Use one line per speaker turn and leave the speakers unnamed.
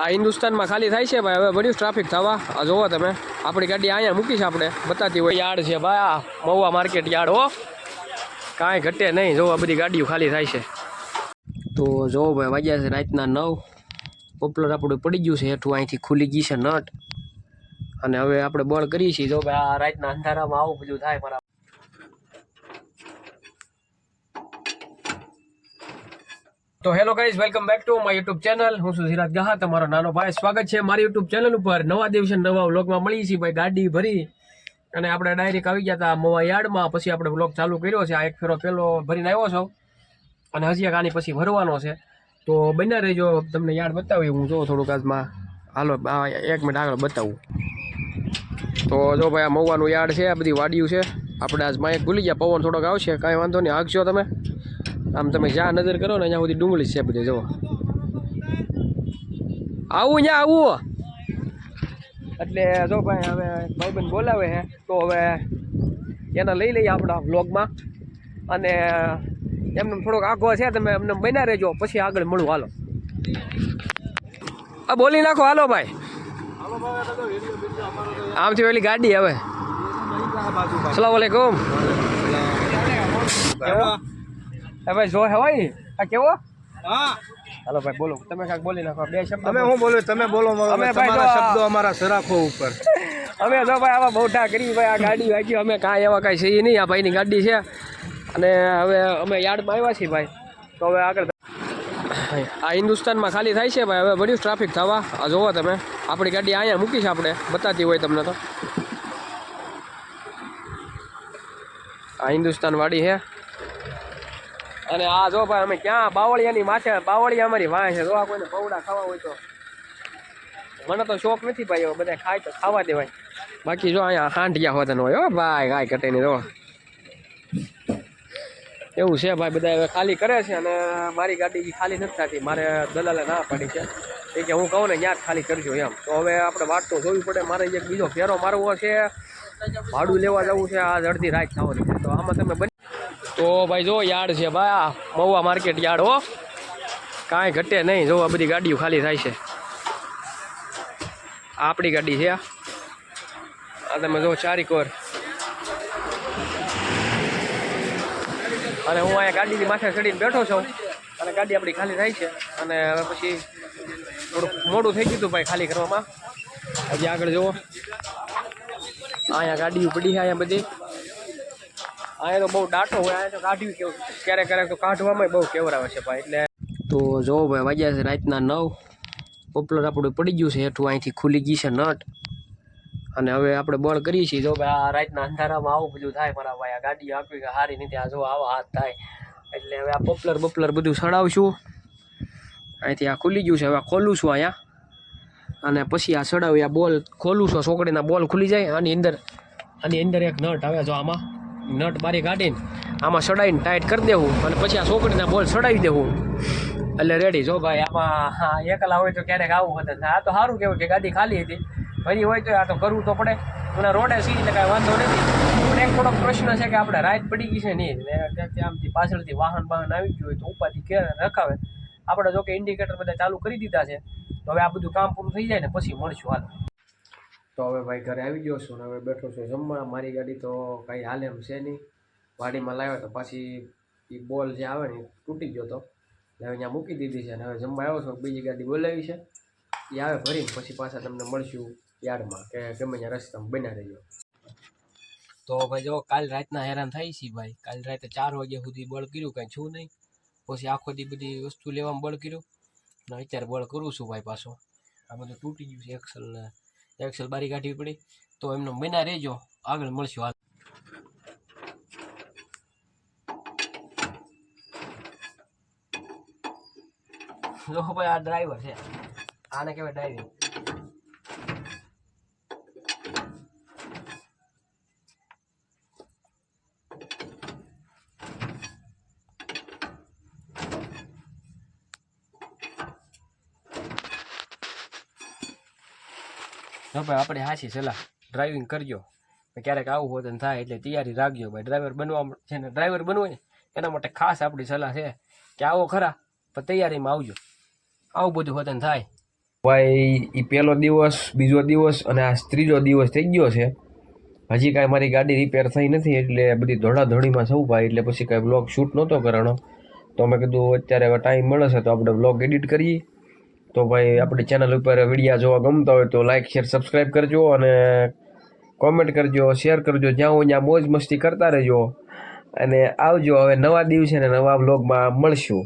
આ હિન્દુસ્તાનમાં ખાલી થાય છે ભાઈ. હવે બન્યું ટ્રાફિક થવા. આ જોવો તમે. આપણી ગાડી અહીંયા મૂકી છે આપણે. બતાતી હોય. યાર્ડ છે ભાઈ આ. મહુવા માર્કેટ યાર્ડ, હો. કાંઈ ઘટે નહીં. જોવો બધી ગાડીઓ ખાલી થાય છે. તો જોવો ભાઈ, વાગ્યા છે રાતના નવ. પોપ્યુલર આપણું પડી ગયું છે હેઠું. અહીંથી ખુલી ગઈ છે નટ. અને હવે આપણે બળ કરીએ છીએ. જો ભાઈ, આ રાતના અંધારામાં આવું બધું થાય મારા તો hello guys welcome back to my YouTube channel હું છું સિરાજ ગહા, તમારો નાનો ભાઈ સ્વાગત છે મારી યુટ્યુબ ચેનલ ઉપર. નવા દિવસે નવા વ્લોગમાં મળીએ છીએ ભાઈ, ગાડી ભરી. અને આપણે ડાયરેક્ટ આવી ગયા હતા મોવા યાર્ડમાં. પછી આપણે વ્લોગ ચાલુ કર્યો છે. આ એક ફેરો પહેલો ભરીને આવ્યો છો. અને હજી એક આની પછી ભરવાનો છે. તો બન્યા રહેજો, તમને યાર્ડ બતાવી હું જોઉં થોડુંક આજમાં. હાલો એક મિનિટ આગળ બતાવું. તો જો ભાઈ, આ મહુવાનું યાર્ડ છે, આ બધી વાડિયું છે. આપણે આજ માયક ભૂલી ગયા. પવન થોડોક આવશે. કાંઈ વાંધો નહીં. આગશો તમે. આમ તમે જ્યાં નજર કરો ને અહીંયા સુધી ડુંગળી છે બધી જુઓ. આવું ત્યાં આવું. એટલે જો ભાઈ હવે ભાઈબંધ બોલાવે છે તો હવે એના લઈ લઈએ આપણા વ્લોગમાં. અને એમને થોડોક આઘો છે તમે એમને બન્યા રહેજો પછી આગળ મળું હાલો. આ બોલી નાખો હાલો ભાઈ. આમથી પેલી ગાડી હવે. સલામ વાલેકુમ ભાઈ જો હોય ને આ કેવો?
હા.
હાલો ભાઈ બોલો. તમે કાંઈક બોલી નાખો. બે શબ્દ
અમે હું બોલો? તમે બોલો
અમે
અમે
ભાઈ
તમારા શબ્દો અમારા સરાખો ઉપર.
અમે જો ભાઈ આવા બહુઠા કરી ભાઈ આ ગાડી વાગી અમે કાંઈ એવા કાંઈ છીએ નહીં. આ ભાઈની ગાડી છે. અને હવે અમે યાર્ડમાં આવ્યા છીએ ભાઈ. તો હવે આગળ આ હિન્દુસ્તાનમાં ખાલી થાય છે ભાઈ. હવે બધું ટ્રાફિક થવા. આ જોવો તમે. આપણી ગાડી અહીંયા મૂકી છે આપણે. બતાતી હોય તમને તો. આ હિન્દુસ્તાન વાડી છે. અને આ જો ભાઈ અમે ક્યાં? બાવળિયાની માથે, બાવળિયા અમારી વાંહે છે. જો આ કોઈને પૌડા ખાવા હોય તો. મને તો શોખ નથી ભાઈ એવો બધા ખાય તો ખાવા દેવાય. બાકી જો અહીંયા હાંઢિયા હોતા હોય, હો ભાઈ કાંઈ ઘટે જો એવું છે ભાઈ બધા હવે ખાલી કરે છે અને મારી ગાડી ખાલી નથી થતી. મારે દલાલે ના પાડી છે. એ કે હું કહું ને ત્યાં જ ખાલી કરજો એમ. તો હવે આપણે વાત તો જોવી પડે. મારે એક બીજો ફેરો મારવો છે. ભાડું લેવા જવું છે. આ અડધી રાત થવાની છે. તો આમાં તમે તો ભાઈ જો યાર્ડ છે ભાઈ આ મહુવા માર્કેટ યાર્ડ હો. કાંઈ ઘટે નહીં. જો આ બધી ગાડીઓ ખાલી થાય છે. આપણી ગાડી છે આ. તમે જો ચારી કોર અને હું અહીંયા ગાડીની માથે ચડીને બેઠો છું. અને ગાડી આપણી ખાલી થાય છે. અને હવે પછી થોડુંક મોડું થઈ ગયું હતું ભાઈ ખાલી કરવામાં. હજી આગળ જુઓ. અહીંયા ગાડીઓ પડી છે, અહીંયા બધી. અહીંયા તો બહુ ડાટો હોય, અહીંયા તો કાઢ્યું કેવું? ક્યારેક ક્યારેક તો કાઢવામાં બહુ કેવરાવે છે ભાઈ, એટલે તો જો ભાઈ, વાગ્યા છે રાતના નવ. પોપલર આપણું પડી ગયું છે હેઠું, અહીંથી ખુલી ગઈ છે નટ. અને હવે આપણે બળ કરીએ છીએ. જો ભાઈ, આ રાતના અંધારામાં આવું બધું થાય મારા ભાઈ, આ ગાડી આપી કે હારી નથી આ જો આવા હાથ થાય. એટલે હવે આ પોપલર બપલર બધું સડાવશું. અહીંથી આ ખુલી ગયું છે. હવે ખોલું છું અહીંયા. અને પછી આ સડાવી આ બોલ ખોલું છું. છોકરીના બોલ ખુલી જાય. આની અંદર આની અંદર એક નટ આવે જો આમાં. નટ બારી કાઢીને આમાં સડાઈને ટાઈટ કરી દેવું અને પછી આ છોકરીના બોલ સડાવી દેવું. એટલે રેડી જો ભાઈ, આમાં એકલા હોય તો ક્યારેક આવું હતું. આ તો સારું કહેવું કે ગાડી ખાલી હતી. ભરી હોય તો આ તો કરવું તો પડે. અને રોડે સી એટલે કાંઈ વાંધો નથી. પણ એક થોડોક પ્રશ્ન છે કે આપણે રાઈટ પડી ગઈ છે નહીં? આમથી પાછળથી વાહન વાહન આવી ગયું હોય તો ઉપાથી કે રખાવે. આપણે જો કે ઇન્ડિકેટર બધા ચાલુ કરી દીધા છે. તો હવે આ બધું કામ પૂરું થઈ જાય ને પછી મળશું હાલ. તો હવે ભાઈ ઘરે આવી ગયો છું ને હવે બેઠો છું જમવા. મારી ગાડી તો કાંઈ હાલે એમ છે નહીં. વાડીમાં લાવ્યો તો પાછી એ બોલ જે આવે ને તૂટી ગયો તો. એટલે હવે અહીંયા મૂકી દીધી છે અને હવે જમવા આવ્યો છું. બીજી ગાડી બોલાવી છે. એ આવે ભરીને પછી પાછા તમને મળશું યાર્ડમાં કે ગમે ત્યાં રસ્તામાં બન્યા રહ્યો તો ભાઈ જો કાલ રાતના હેરાન થાય છે ભાઈ. કાલ રાતે ચાર વાગ્યા સુધી બળ કર્યું, કાંઈ છું નહીં. પછી આખો દી બધી વસ્તુ લેવામાં બળ કર્યું. ને અત્યારે બળ કરું છું ભાઈ પાછો. આ બધું તૂટી ગયું છે એક્સલ ને એક્સલ બારી કાઢવી પડી. તો એમને મહિના રહેજો. આગળ મળશું જો ભાઈ આ ડ્રાઈવર છે. આને કહેવાય ડ્રાઇવિંગ જો ભાઈ, આપણે હાચી સલાહ. ડ્રાઇવિંગ કરજો. ક્યારેક આવું હોય તો થાય એટલે તૈયારી રાખજો, ભાઈ. ડ્રાઈવર બનવા છે ને ડ્રાઈવર બનવું ને, એના માટે ખાસ આપણી સલાહ છે કે આવો ખરા, પણ તૈયારીમાં આવજો. આવું બધું હોતન થાય. ભાઈ એ પહેલો દિવસ, બીજો દિવસ અને આ ત્રીજો દિવસ થઈ ગયો છે. હજી કાંઈ મારી ગાડી રિપેર થઈ નથી એટલે બધી ધોળાધોળીમાં સૌ ભાઈ, એટલે પછી કાંઈ બ્લોગ શૂટ નહોતો કરવાનો. તો મેં કીધું, અત્યારે ટાઈમ મળે છે તો આપણે બ્લોગ એડિટ કરીએ. તો ભાઈ આપણી ચેનલ ઉપર વિડીયા જોવા ગમતા હોય તો લાઇક શેર સબસ્ક્રાઈબ કરજો અને કોમેન્ટ કરજો શેર કરજો. જ્યાં હોય ત્યાં મોજ મસ્તી કરતા રહેજો. અને આવજો, હવે નવા દિવસે ને નવા બ્લોગમાં મળશું.